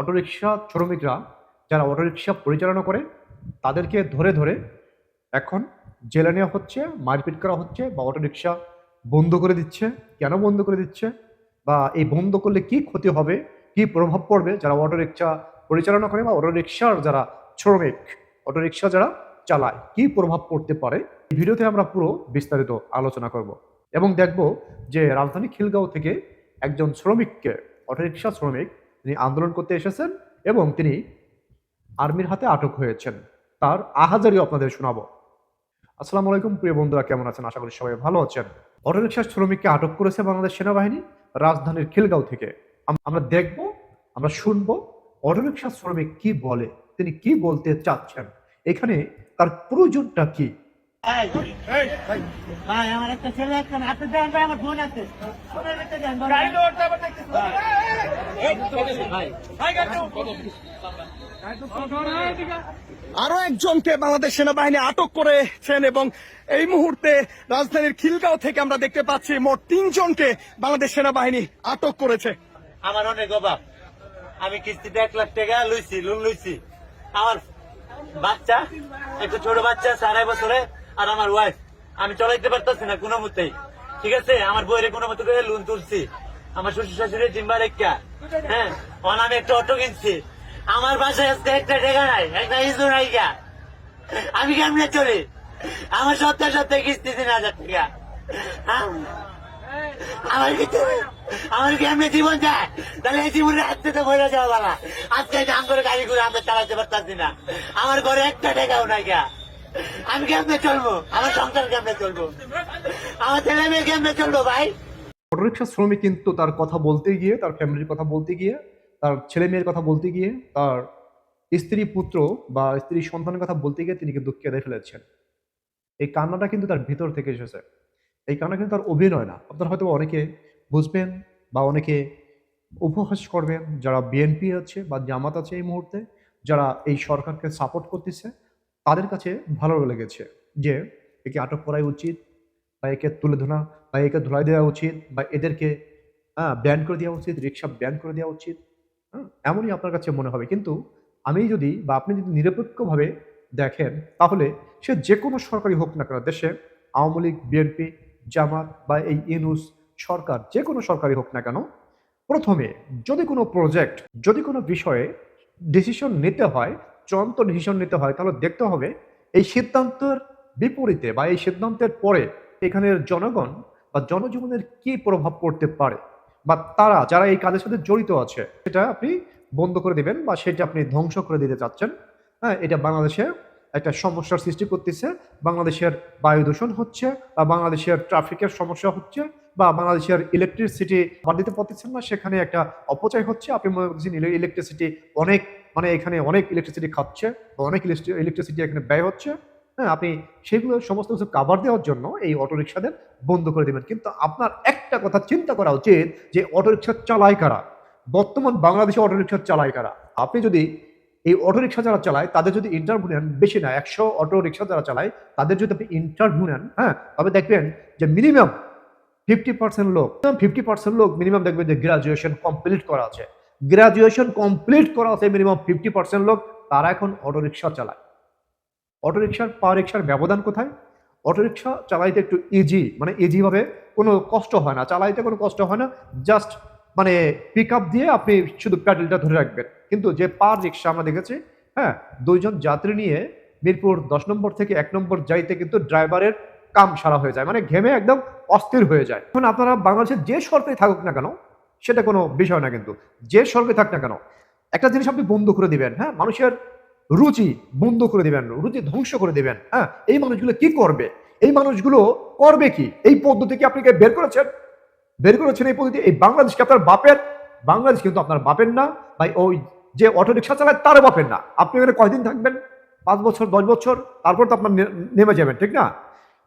Autorickshaw শ্রমিকরা যারা autorickshaw পরিচালনা করে, তাদেরকে ধরে ধরে এখন জেলে নেওয়া হচ্ছে, মারপিট করা হচ্ছে বা অটোরিকশা বন্ধ করে দিচ্ছে। কেন বন্ধ করে দিচ্ছে? বা এই বন্ধ করলে কি ক্ষতি হবে? কি প্রভাব পড়বে যারা অটোরিকশা পরিচালনা করে বা অটোরিকশার যারা শ্রমিক, অটোরিকশা যারা চালায়? কি প্রভাব পড়তে পারে? এই ভিডিওতে আমরা পুরো বিস্তারিত আলোচনা করব এবং দেখব যে রাজধানী খিলগাঁও থেকে একজন শ্রমিককে, অটোরিকশা শ্রমিক তিনি আন্দোলন করতে এসেছেন এবং তিনি আর্মির হাতে আটক হয়েছেন। তার আহাজারি আপনাদের শোনাবো। আসসালামু আলাইকুম, প্রিয় বন্ধুরা, কেমন আছেন? আশা করি সবাই ভালো আছেন। অটোরিকশা শ্রমিককে আটক করেছে বাংলাদেশ সেনাবাহিনী রাজধানীর খিলগাঁও থেকে। আমরা দেখব, আমরা শুনব অটোরিকশা শ্রমিক কি বলে, তিনি কি বলতে চাচ্ছেন। এখানে তার প্রয়োজনটা কি? ভাই ভাই আমার একটা ছেলে একটা আপনি দেন ভাই আমার ফোন আছে। ফোনের ভিতরে দেন ভাই আরও একজনকে বাংলাদেশ সেনাবাহিনী আটক করেছেন এবং এই মুহূর্তে রাজধানীর খিলগাঁও থেকে আমরা দেখতে পাচ্ছি মোট তিনজনকে বাংলাদেশ সেনাবাহিনী আটক করেছে। আমার অনেক অভাব। আমি কিস্তিতে এক লাখ টাকা লইছি লোন লইছি। আমার বাচ্চা একটা ছোট বাচ্চা আছে আড়াই বছরে। আর আমার ওয়াইফ আমি চলাইতে পারতেছি না কোনো মতেই। ঠিক আছে? আমার বইয়ের কোনো মতো করে লোন তুলছি। আমার শ্বশুর শাশুড়ির জিম্বা রেখা হ্যাঁ? অন আমি একটা অটো কিনছি। আমার বাসায় আজকে একটা টাকা নাই, একটা ইস্যু নাই গা। আমি কেমনে চলি? আমার সপ্তাহে সপ্তাহে কিস্তি তিন হাজার টাকা। হ্যাঁ? আমার কি আমার কি এমনি জীবন যায়? তাহলে এই জীবনের হাতে তো বইরা যাওয়া বালা। আজকে দাম করে গাড়ি করে আমরা চালাতে পারতাছি না। আমার ঘরে একটা টাকাও নাই গা। আমি কেমনে চলবো? আমার সংসার কেমনে চলবো? আমার ছেলে মেয়ে কেমনে চলবো ভাই? অটোরিকশা শ্রমিক কিন্তু তার কথা বলতে গিয়ে, তার ফ্যামিলির কথা বলতে গিয়ে, তার ছেলে মেয়ের কথা বলতে গিয়ে, তার স্ত্রী পুত্র বা স্ত্রী সন্তানের কথা বলতে গিয়ে তিনি কিন্তু কেঁদে ফেলেছেন। এই কান্নাটা কিন্তু তার ভিতর থেকে এসেছে। এই কান্না কিন্তু তার অভিনয় না। আপনারা হয়তো অনেকে বুঝবেন বা অনেকে উপহাস করবেন, যারা বিএনপি আছে বা জামাত আছে এই মুহূর্তে, যারা এই সরকারকে সাপোর্ট করতেছে তাদের কাছে ভালো লেগেছে যে একে আটক করাই উচিত বা একে তুলে ধরা বা একে ধুলাই দেওয়া উচিত বা এদেরকে হ্যাঁ ব্যান করে দেওয়া উচিত রিক্সা ব্যান করে দেওয়া উচিত। হ্যাঁ এমনই আপনার কাছে মনে হবে। কিন্তু আমি যদি বা আপনি যদি নিরপেক্ষভাবে দেখেন, তাহলে সে যে কোনো সরকারি হোক না কেন, দেশে আওয়ামী লীগ, বিএনপি, জামাত বা এই ইনুস সরকার যে কোনো সরকারি হোক না কেন, প্রথমে যদি কোনো প্রজেক্ট যদি কোনো বিষয়ে ডিসিশন নিতে হয় চূড়ান্ত ডিসিশন নিতে হয়, তাহলে দেখতে হবে এই সিদ্ধান্তের বিপরীতে বা এই সিদ্ধান্তের পরে এখানের জনগণ বা জনজীবনের কি প্রভাব পড়তে পারে বা তারা যারা এই কাজের সাথে জড়িত আছে, সেটা আপনি বন্ধ করে দিবেন বা সেটা আপনি ধ্বংস করে দিতে চাচ্ছেন। হ্যাঁ এটা বাংলাদেশে একটা সমস্যার সৃষ্টি করতেছে, বাংলাদেশের বায়ু দূষণ হচ্ছে বা বাংলাদেশের ট্রাফিকের সমস্যা হচ্ছে। বা বাংলাদেশের ইলেকট্রিসিটি বাদ দিতে পারতেছেন না, সেখানে একটা অপচয় হচ্ছে। আপনি মনে করছেন ইলেকট্রিসিটি অনেক মানে এখানে অনেক ইলেকট্রিসিটি খাচ্ছে বা অনেক ইলেকট্রিসিটি এখানে ব্যয় হচ্ছে। হ্যাঁ আপনি সেগুলো সমস্ত কিছু কাভার দেওয়ার জন্য এই অটোরিকশাদের বন্ধ করে দেবেন। কিন্তু আপনার একটা কথা চিন্তা করা উচিত যে অটোরিকশা চালায় কারা? বর্তমান বাংলাদেশে অটোরিকশা চালায় কারা? আপনি যদি এই অটোরিকশা যারা চালায়, তাদের যদি ইন্টারভিউ নেন, বেশি না, একশো অটো রিক্সা যারা চালায়, তাদের যদি আপনি ইন্টারভিউ নেন হ্যাঁ তবে দেখবেন যে মিনিমাম ফিফটি পার্সেন্ট লোক ফিফটি পার্সেন্ট লোক মিনিমাম দেখবেন যে গ্রাজুয়েশন কমপ্লিট করা আছে। গ্রাজুয়েশন কমপ্লিট করা আছে মিনিমাম ফিফটি পার্সেন্ট লোক, তারা এখন অটোরিকশা চালায়। অটোরিকশার পাওয়ার রিক্সার ব্যবধান কোথায়? অটোরিকশা চালাইতে একটু ইজি মানে ইজি ভাবে কোনো কষ্ট হয় না। চালাইতে কোনো কষ্ট হয় না জাস্ট মানে পিক আপ দিয়ে আপনি শুধু প্যাডেলটা ধরে রাখবেন। কিন্তু যে পার রিক্সা আমরা দেখেছি হ্যাঁ দুইজন যাত্রী নিয়ে মিরপুর দশ নম্বর থেকে এক নম্বর যাইতে কিন্তু ড্রাইভারের কাম সারা হয়ে যায় মানে ঘেমে একদম অস্থির হয়ে যায়। এখন আপনারা বাংলাদেশের যে সরকারি থাকুক না কেন, সেটা কোনো বিষয় না কিন্তু, যে সরকারি থাক না কেন, একটা জিনিস আপনি বন্ধ করে দিবেন হ্যাঁ? মানুষের রুচি বন্ধ করে দিবেন, রুচি ধ্বংস করে দিবেন হ্যাঁ? এই মানুষগুলো কি করবে? এই মানুষগুলো করবে কি? এই পদ্ধতি কি আপনি বের করেছেন? বের করেছেন এই পদ্ধতি? এই বাংলাদেশকে আপনার বাপের? বাংলাদেশ কিন্তু আপনার বাপের না, ভাই, ওই যে অটো রিক্সা চালায় তারও বাপের না। আপনি এখানে কয়দিন থাকবেন? পাঁচ বছর, দশ বছর, তারপর তো আপনার নেমে যাবেন, ঠিক না?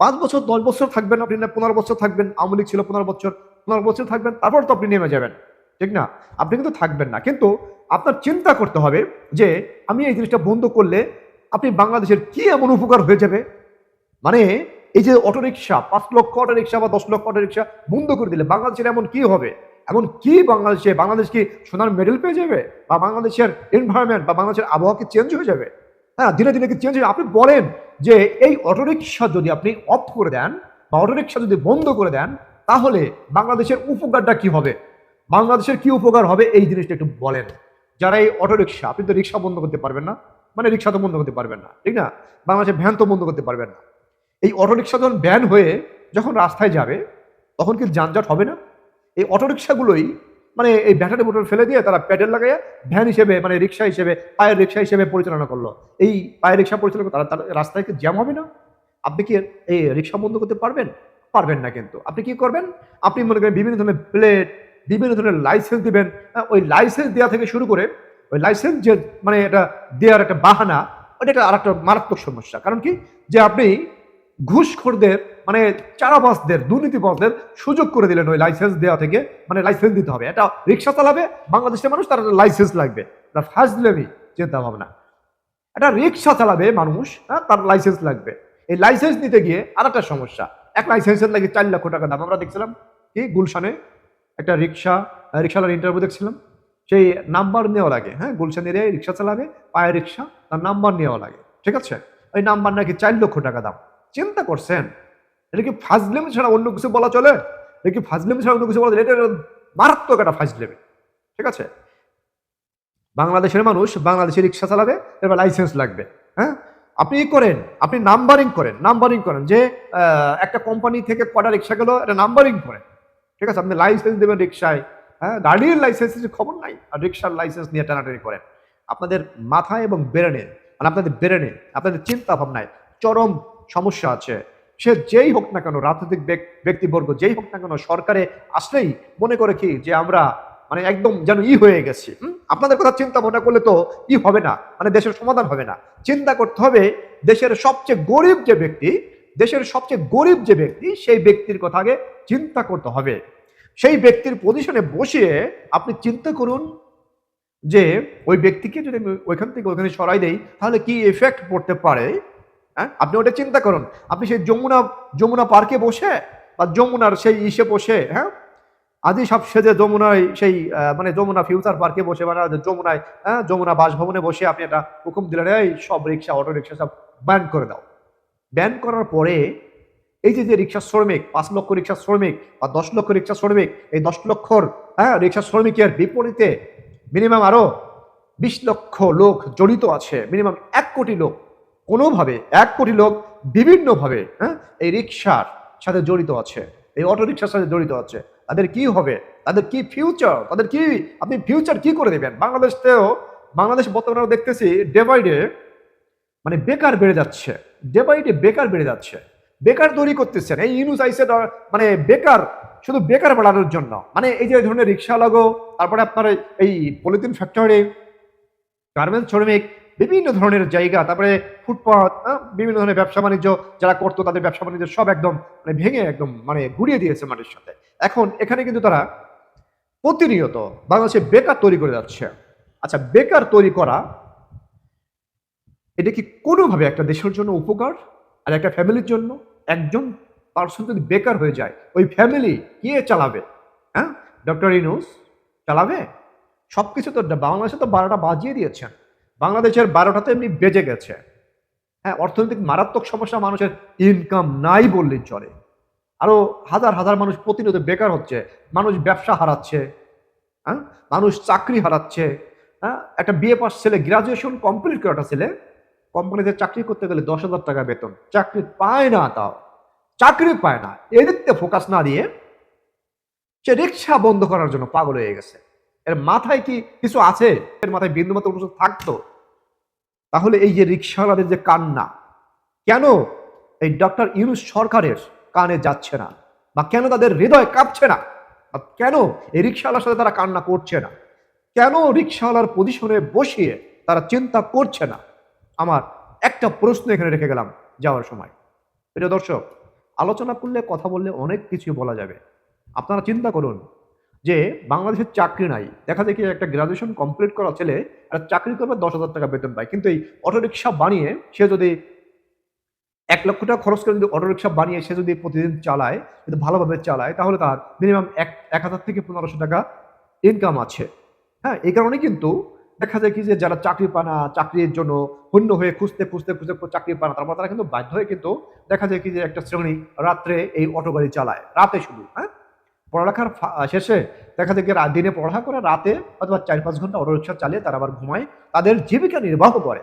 পাঁচ বছর, দশ বছর থাকবেন আপনি না, পনেরো বছর থাকবেন, আওয়ামী লীগ ছিল পনেরো বছর পনেরো বছর থাকবেন, তারপর তো আপনি নেমে যাবেন, ঠিক না? আপনি কিন্তু থাকবেন না। কিন্তু আপনার চিন্তা করতে হবে যে আমি এই জিনিসটা বন্ধ করলে আপনি বাংলাদেশের কি এমন উপকার হয়ে যাবে? মানে এই যে অটোরিকশা, পাঁচ লক্ষ অটোরিকশা বা দশ লক্ষ অটোরিকশা বন্ধ করে দিলে বাংলাদেশের এমন কি হবে? এমন কি বাংলাদেশে, বাংলাদেশ কি সোনার মেডেল পেয়ে যাবে? বা বাংলাদেশের এনভায়রনমেন্ট বা বাংলাদেশের আবহাওয়া কি চেঞ্জ হয়ে যাবে? হ্যাঁ দিনে দিনে কি চেঞ্জ হয়ে আপনি বলেন যে এই অটোরিক্সা যদি আপনি অফ করে দেন বা অটোরিক্সা যদি বন্ধ করে দেন, তাহলে বাংলাদেশের উপকারটা কি হবে? বাংলাদেশের কি উপকার হবে? এই জিনিসটা একটু বলেন। যারা এই অটোরিকশা, আপনি তো রিক্সা বন্ধ করতে পারবেন না। মানে রিক্সা তো বন্ধ করতে পারবেন না, ঠিক না? বাংলাদেশের ভ্যান তো বন্ধ করতে পারবেন না। এই অটোরিকশা যখন ব্যান হয়ে যখন রাস্তায় যাবে, তখন কি যানজট হবে না? এই অটোরিকশাগুলোই মানে এই ব্যাটারি মোটর ফেলে দিয়ে তারা প্যাডেল লাগাইয়া ভ্যান হিসেবে মানে রিক্সা হিসেবে পায়ের রিক্সা হিসেবে পরিচালনা করল। এই পায়ের রিক্সা পরিচালনা তারা তারা রাস্তায় জ্যাম হবে না? আপনি কি এই রিক্সা বন্ধ করতে পারবেন? পারবেন না কিন্তু। আপনি কি করবেন? আপনি মনে করেন বিভিন্ন ধরনের প্লেট বিভিন্ন ধরনের লাইসেন্স দিবেন। হ্যাঁ, ওই লাইসেন্স দেওয়া থেকে শুরু করে ওই লাইসেন্স যে মানে এটা দেওয়ার একটা বাহানা ওটা একটা আর একটা মারাত্মক সমস্যা। কারণ কি? যে আপনি ঘুষখোরদের মানে চারাবাসদের দুর্নীতিবাসদের সুযোগ করে দিলেন ওই লাইসেন্স দেওয়া থেকে মানে লাইসেন্স দিতে হবে। এটা রিক্সা চালাবে, বাংলাদেশের মানুষ তার লাইসেন্স লাগবে। তার ফাজলেমি, চিন্তা ভাবনা। একটা রিক্সা চালাবে মানুষ হ্যাঁ তার লাইসেন্স লাগবে। এই লাইসেন্স নিতে গিয়ে আর একটা সমস্যা। এক লাইসেন্সের লাগে চার লক্ষ টাকা দাম। আমরা দেখছিলাম কি, গুলশানে একটা রিক্সা রিক্সাওয়ালার ইন্টারভিউ দেখছিলাম। সেই নাম্বার নেওয়া লাগে হ্যাঁ গুলশান এই রিক্সা চালাবে, পায়ে রিক্সা তার নাম্বার নেওয়া লাগে। ঠিক আছে? ওই নাম্বার নাকি চার লক্ষ টাকা দাম। চিন্তা করছেন? এটা কি ফাজলেমি ছাড়া অন্য কিছু বলা চলে? এটা কি ফাজলেমি ছাড়া অন্য কিছু বলা চলে? এটা মারাত্মক একটা ফাজলেমি। ঠিক আছে? বাংলাদেশের মানুষ বাংলাদেশে রিক্সা চালাবে এবার লাইসেন্স লাগবে। হ্যাঁ? আপনি ই করেন, আপনি নাম্বারিং করেন নাম্বারিং করেন যে একটা কোম্পানি থেকে কটা রিক্সা গেল, এটা নাম্বারিং করেন। ঠিক আছে? আপনি লাইসেন্স দেবেন রিক্সায়। হ্যাঁ? গাড়ির লাইসেন্সের খবর নাই, আর রিক্সার লাইসেন্স নিয়ে টানাটানি করেন। আপনাদের মাথায় এবং ব্রেনে মানে আপনাদের ব্রেনে, আপনাদের চিন্তা ভাবনায় চরম সমস্যা আছে। সে যেই হোক না কেন, রাজনৈতিক ব্যক- ব্যক্তিবর্গ যেই হোক না কেন সরকারে আসলেই মনে করে কি যে আমরা মানে একদম যেন ই হয়ে গেছি? আপনাদের কথা চিন্তা ভাবনা করলে তো ই হবে না মানে দেশের সমাধান হবে না। চিন্তা করতে হবে দেশের সবচেয়ে গরিব যে ব্যক্তি, দেশের সবচেয়ে গরিব যে ব্যক্তি, সেই ব্যক্তির কথা আগে চিন্তা করতে হবে। সেই ব্যক্তির পজিশনে বসিয়ে আপনি চিন্তা করুন যে ওই ব্যক্তিকে যদি আমি ওইখান থেকে ওইখানে সরাই দেই, তাহলে কি এফেক্ট পড়তে পারে? হ্যাঁ? আপনি ওটা চিন্তা করুন। আপনি সেই যমুনা যমুনা পার্কে বসে বা যমুনার সেই ইসে বসে হ্যাঁ? আদি সব সেজে যমুনায় সেই মানে যমুনা ফিউচার পার্কে বসে মানে যমুনায় হ্যাঁ? যমুনা বাসভবনে বসে আপনি একটা হুকুম দিলেন, এই সব রিক্সা, অটো রিক্সা সব ব্যান করে দাও। ব্যান করার পরে এই যে যে রিক্সা শ্রমিক, পাঁচ লক্ষ রিক্সা শ্রমিক বা দশ লক্ষ রিক্সা শ্রমিক, এই দশ লক্ষর হ্যাঁ রিক্সা শ্রমিকের বিপরীতে মিনিমাম আরও বিশ লক্ষ লোক জড়িত আছে মিনিমাম এক কোটি লোক। কোনোভাবে এক কোটি লোক বিভিন্নভাবে হ্যাঁ এই রিক্সার সাথে জড়িত আছে, এই অটো রিক্সার সাথে জড়িত আছে, তাদের কি হবে? তাদের কি ফিউচার তাদের কি, আপনি ফিউচার কি করে দেবেন? বাংলাদেশতেও বাংলাদেশ বর্তমানে দেখতেছি ডে বাই ডে মানে বেকার বেড়ে যাচ্ছে ডে বাই ডে বেকার বেড়ে যাচ্ছে, বেকার তৈরি করতেছেন, এই ইউনুস আইসে মানে বেকার, শুধু বেকার বাড়ানোর জন্য মানে এই যে ধরনের রিক্সা লাগো তারপরে আপনার এই পলিথিন ফ্যাক্টরি গার্মেন্টস শ্রমিক বিভিন্ন ধরনের জায়গা, তারপরে ফুটপাথ বিভিন্ন ধরনের ব্যবসা বাণিজ্য যারা করতো, তাদের ব্যবসা বাণিজ্য সব একদম মানে ভেঙে একদম মানে গুড়িয়ে দিয়েছে মাটির সাথে। এখন এখানে কিন্তু তারা প্রতিনিয়ত বাংলাদেশে বেকার তৈরি করে যাচ্ছে। আচ্ছা বেকার তৈরি করা, এটা কি কোনোভাবে একটা দেশের জন্য উপকার? আর একটা ফ্যামিলির জন্য? একজন পার্সন যদি বেকার হয়ে যায়, ওই ফ্যামিলি কে চালাবে? হ্যাঁ? ডক্টর ইনুস চালাবে? সব কিছু তো বাংলাদেশে তো বারোটা বাজিয়ে দিয়েছেন। বাংলাদেশের বারোটাতে এমনি বেজে গেছে। হ্যাঁ অর্থনৈতিক মারাত্মক সমস্যা, মানুষের ইনকাম নাই বললেই চলে। আরও হাজার হাজার মানুষ প্রতিনিয়ত বেকার হচ্ছে, মানুষ ব্যবসা হারাচ্ছে হ্যাঁ মানুষ চাকরি হারাচ্ছে হ্যাঁ একটা বিয়ে পাস ছেলে গ্রাজুয়েশন কমপ্লিট করে একটা ছেলে, কোম্পানিতে চাকরি করতে গেলে দশ হাজার টাকা বেতন, চাকরি পায় না তাও, চাকরি পায় না। এদিকতে ফোকাস না দিয়ে সে রিক্সা বন্ধ করার জন্য পাগল হয়ে গেছে। এর মাথায় কি কিছু আছে? এর মাথায় বিন্দু মতো কিছু থাকতো? তাহলে এই যে রিক্সাওয়ালাদের যে কান্না, কেন এই ডক্টর ইউনুস সরকারের কানে যাচ্ছে না? বা কেন তাদের হৃদয় কাঁপছে না? বা কেন এই রিক্সাওয়ালার সাথে তারা কান্না করছে না? কেন রিক্সাওয়ালার পজিশনে বসিয়ে তারা চিন্তা করছে না? আমার একটা প্রশ্ন এখানে রেখে গেলাম যাওয়ার সময়। প্রিয় দর্শক, আলোচনা করলে, কথা বললে অনেক কিছু বলা যাবে। আপনারা চিন্তা করুন যে বাংলাদেশের চাকরি নাই। দেখা কি, একটা গ্রাজুয়েশন কমপ্লিট করা ছেলে একটা চাকরি করবে দশ হাজার টাকা বেতন পায়। কিন্তু এই অটোরিকশা বানিয়ে সে যদি এক লক্ষ টাকা খরচ করে যদি অটো রিক্সা বানিয়ে সে যদি প্রতিদিন চালায়, যদি ভালোভাবে চালায়, তাহলে তার মিনিমাম এক এক হাজার থেকে পনেরোশো টাকা ইনকাম আছে। হ্যাঁ এই কারণে কিন্তু দেখা যায় কি, যে যারা চাকরি পানা চাকরির জন্য হন্য হয়ে খুঁজতে খুঁজতে খুঁজতে চাকরি পানা তারপর তারা কিন্তু বাধ্য হয়ে কিন্তু দেখা যায় কি, যে একটা শ্রেণি রাত্রে এই অটো গাড়ি চালায়। রাতে শুধু হ্যাঁ? পড়ালেখার শেষে দেখা যায় কি রা- দিনে পড়ালেখা করে রাতে অথবা চার পাঁচ ঘণ্টা অটো রিক্সা চালিয়ে তারা আবার ঘুমায়, তাদের জীবিকা নির্বাহ করে।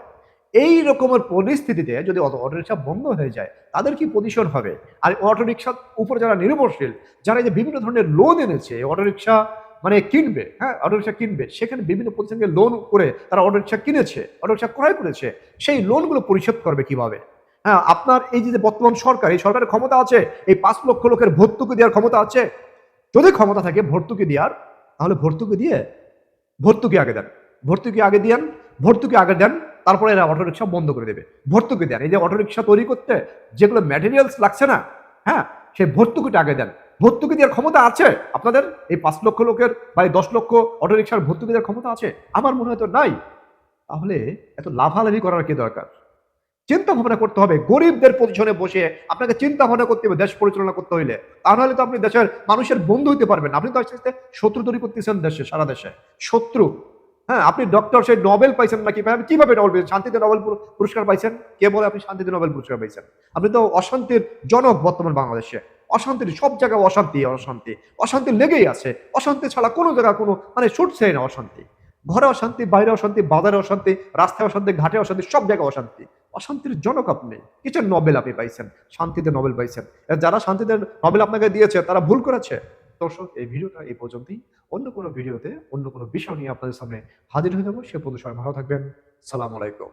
এই রকমের পরিস্থিতিতে যদি অটো রিক্সা বন্ধ হয়ে যায়, তাদের কি পজিশন হবে? আর অটো রিক্সার উপর যারা নির্ভরশীল, যারা এই যে বিভিন্ন ধরনের লোন এনেছে অটো রিক্সা মানে কিনবে হ্যাঁ অটো রিক্সা কিনবে, সেখানে বিভিন্ন প্রতিষ্ঠানকে লোন করে তারা অটো রিক্সা কিনেছে অটো রিক্সা ক্রয় করেছে, সেই লোনগুলো পরিশোধ করবে কীভাবে? হ্যাঁ আপনার এই যে বর্তমান সরকার, এই সরকারের ক্ষমতা আছে, এই পাঁচ লক্ষ লোকের ভর্তুকি দেওয়ার ক্ষমতা আছে যদি ক্ষমতা থাকে ভর্তুকি দেওয়ার তাহলে ভর্তুকি দিয়ে ভর্তুকি আগে দেন। ভর্তুকি আগে দেন ভর্তুকি আগে দেন, তারপরে এরা অটো রিক্সা বন্ধ করে দেবে। ভর্তুকি দেন। এই যে অটো রিক্সা তৈরি করতে যেগুলো ম্যাটেরিয়ালস লাগছে না হ্যাঁ সেই ভর্তুকিটা আগে দেন। ভর্তুকি দেওয়ার ক্ষমতা আছে? আপনাদের এই পাঁচ লক্ষ লোকের বা এই দশ লক্ষ অটো রিক্সার ভর্তুকি দেওয়ার ক্ষমতা আছে? আমার মনে হয় তো নাই। তাহলে এত লাভালাভি করার কি দরকার? চিন্তা ভাবনা করতে হবে। গরিবদের পজিশনে বসে আপনাকে চিন্তা ভাবনা করতে হবে, দেশ পরিচালনা করতে হইলে। তা নাহলে তো আপনি দেশের মানুষের বন্ধু হইতে পারবেন আপনি তো আস্তে আস্তে শত্রু তৈরি করতেছেন দেশে, সারা দেশে। শত্রু। হ্যাঁ আপনি ডক্টর সেই নোবেল পাইছেন নাকি? আপনি কীভাবে নোবেল পেয়েছেন শান্তিতে নোবেল পুর- পুরস্কার পাইছেন? কে বলে আপনি শান্তিতে নোবেল পুরস্কার পাইছেন? আপনি তো অশান্তির জনক বর্তমান বাংলাদেশে। অশান্তির সব জায়গায় অশান্তি অশান্তি। অশান্তি লেগেই আছে। অশান্তি ছাড়া কোনো জায়গা কোনো মানে ছুটছেই না অশান্তি। ঘরে অশান্তি, বাইরে অশান্তি, বাজারে অশান্তি, রাস্তায় অশান্তি, ঘাটে অশান্তি, সব জায়গায় অশান্তি। অশান্তির জনক আপনি। কিছু নবেল আপনি পাইছেন? শান্তিতে নবেল পাইছেন। যারা শান্তিতে নবেল আপনাকে দিয়েছে, তারা ভুল করেছে। দর্শক, এই ভিডিওটা এই পর্যন্তই। অন্য কোনো ভিডিওতে, অন্য কোনো বিষয় নিয়ে আপনাদের সামনে হাজির হয়ে যাব। সে পর্যন্ত সবাই ভালো থাকবেন। সালাম আলাইকুম।